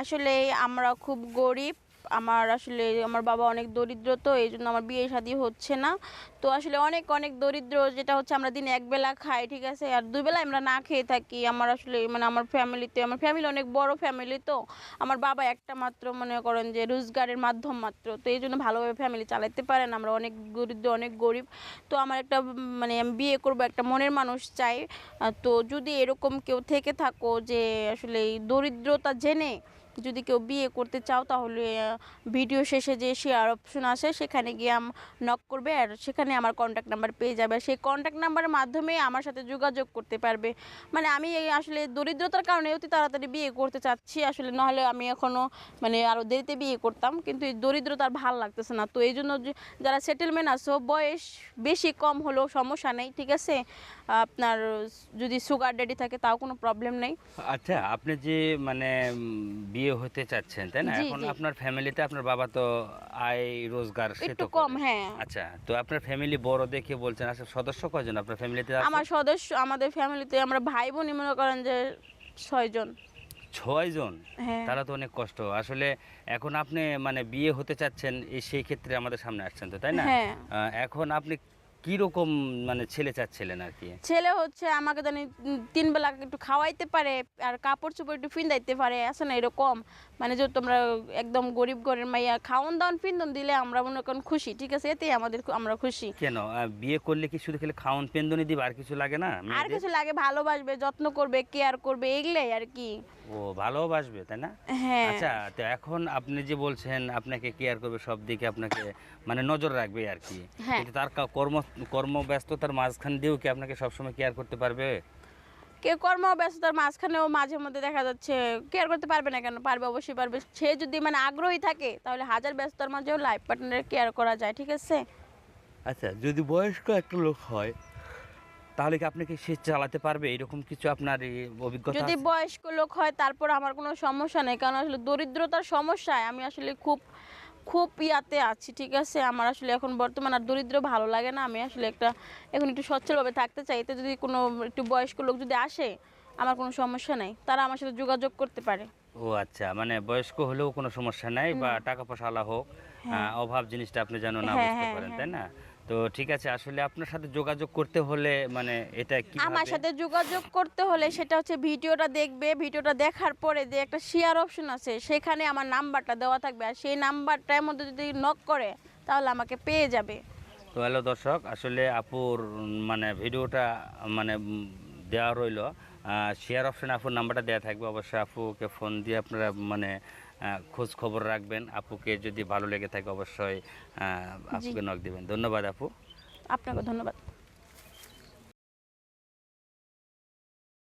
আসলে আমরা খুব গরিব, আমার আসলে আমার বাবা অনেক দরিদ্র তো এই জন্য আমার বিয়ে শাদী হচ্ছে না। তো আসলে অনেক অনেক দরিদ্র, যেটা হচ্ছে আমরা দিনে এক বেলা খাই, ঠিক আছে? আর দুই বেলা আমরা না খেয়ে থাকি। আমার আসলে মানে আমার ফ্যামিলিতে আমার ফ্যামিলি অনেক বড় ফ্যামিলি তো। আমার বাবা একটা মাত্র মনে করেন যে রোজগারের মাধ্যম মাত্র। তো এই জন্য ভালোভাবে ফ্যামিলি চালাতে পারেন আমরা অনেক দরিদ্র, অনেক গরিব। তো আমার একটা মানে আমি বিয়ে করব একটা মনের মানুষ চাই। তো যদি এরকম কেউ থেকে থাকো যে আসলে এই দরিদ্রতা জেনে যদি কেউ বিয়ে করতে চাও তাহলে ভিডিও শেষে যে শেয়ার অপশন আছে সেখানে গিয়ে নক করবে আর সেখানে আমার কন্ট্যাক্ট নাম্বার পেয়ে যাবে। সেই কন্ট্যাক্ট নাম্বারের মাধ্যমে আমার সাথে যোগাযোগ করতে পারবে। মানে আমি আসলে দরিদ্রতার কারণে অতি তাড়াতাড়ি বিয়ে করতে চাচ্ছি। আসলে নাহলে আমি এখনও মানে আরও দেরিতে বিয়ে করতাম। কিন্তু এই দরিদ্রতার ভালো লাগতেছে না। তো এই জন্য যারা সেটেলমেন্ট আসো বয়স বেশি কম হলেও সমস্যা নেই, ঠিক আছে? আপনার যদি সুগার ড্যাডি থাকে তাও কোনো প্রবলেম নেই। আচ্ছা আপনি যে মানে বিয়ে হতে চাচ্ছেন তাই না? এখন আপনার ফ্যামিলিতে আপনার বাবা তো আয় রোজগার সে একটু তো কম হ্যাঁ। আচ্ছা তো আপনার ফ্যামিলি বড় দেখে বলছেন আসলে সদস্য কয়জন আপনার ফ্যামিলিতে আমার সদস্য আমাদের ফ্যামিলিতে আমরা ভাই বোনই মনে করেন যে ছয়জন। ছয় জন হ্যাঁ। তারা তো অনেক কষ্ট। আসলে এখন আপনি মানে বিয়ে হতে চাচ্ছেন সেই ক্ষেত্রে আমাদের সামনে আসছেন তো তাই না? হ্যাঁ। এখন আপনি কি রকম মানে ছেলে চাচ্ছিলেন আর কি? ছেলে হচ্ছে আমাকে জানি তিন বেলা একটু খাওয়াইতে পারে আর কাপড় চোপড় একটু ফিন্দাইতে পারে আছে না এরকম? মানে যে তোমরা একদম গরিব ঘরের মাইয়া খাওয়ান দাওয়ান ফিন্দন দিলে আমরা মনে করেন খুশি ঠিক আছে? এতেই আমাদের আমরা খুশি। কেন? বিয়ে করলে কি শুধু খেলে খাওয়ান পেন্দনি দিবে আর কিছু লাগে না আর কিছু লাগে ভালোবাসবে যত্ন করবে কেয়ার করবে এগুলাই আর কি। ও ভালোবাসবে তাই না? হ্যাঁ। আচ্ছা তো এখন আপনি যে বলছেন আপনাকে কেয়ার করবে সব দিকে আপনাকে মানে নজর রাখবে আর কি। হ্যাঁ। কিন্তু তার কর্ম কর্মব্যস্ততার মাঝখান দিয়েও কি আপনাকে সবসময় কেয়ার করতে পারবে? কে কর্ম ব্যস্ততার মাঝখানেও মাঝে মধ্যে দেখা যাচ্ছে কেয়ার করতে পারবে না কেন? পারবে অবশ্যই পারবে। সে যদি মানে আগ্রহী থাকে তাহলে হাজার ব্যস্ততার মাঝেও লাইফ পার্টনারের কেয়ার করা যায় ঠিক আছে? আচ্ছা যদি বয়স্ক একটা লোক হয় তাহলে কি আপনাকে সে চালাতে পারবে? এরকম কিছু আপনার অভিজ্ঞতা যদি বয়স্ক লোক হয় তারপর আমার কোনো সমস্যা নেই। কারণ আসলে দরিদ্রতার সমস্যায় আমি আসলে খুব খুব ইয়াতে আছি ঠিক আছে? আমার আসলে এখন বর্তমান আর দরিদ্র ভালো লাগে না। আমি আসলে একটা এখন একটু সচ্ছলভাবে থাকতে চাই। এতে যদি কোনো একটু বয়স্ক লোক যদি আসে আমার কোনো সমস্যা নেই। তারা আমার সাথে যোগাযোগ করতে পারে। ও আচ্ছা মানে বয়স্ক হলেও কোনো সমস্যা নাই বা টাকা পয়সা আলা হোক হ্যাঁ। অভাব জিনিসটা আপনি যেন না হ্যাঁ, বুঝতে হ্যাঁ, পারেন। তাই না? তো ঠিক আছে আসলে আপনার সাথে যোগাযোগ করতে হলে মানে এটা কি আমার সাথে যোগাযোগ করতে হলে সেটা হচ্ছে ভিডিওটা দেখবে ভিডিওটা দেখার পরে যে একটা শেয়ার অপশন আছে সেখানে আমার নাম্বারটা দেওয়া থাকবে। আর সেই নাম্বারটার মধ্যে যদি নক করে তাহলে আমাকে পেয়ে যাবে। তো হ্যালো দর্শক আসলে আপুর মানে ভিডিওটা মানে দেওয়া রইল। শেয়ার অপশনে আপুর নাম্বারটা দেওয়া থাকবে। অবশ্যই আপুকে ফোন দিয়ে আপনারা মানে খোঁজ খবর রাখবেন। আপুকে যদি ভালো লেগে থাকে অবশ্যই আপুকে নক দিবেন। ধন্যবাদ আপু। আপনাকে ধন্যবাদ।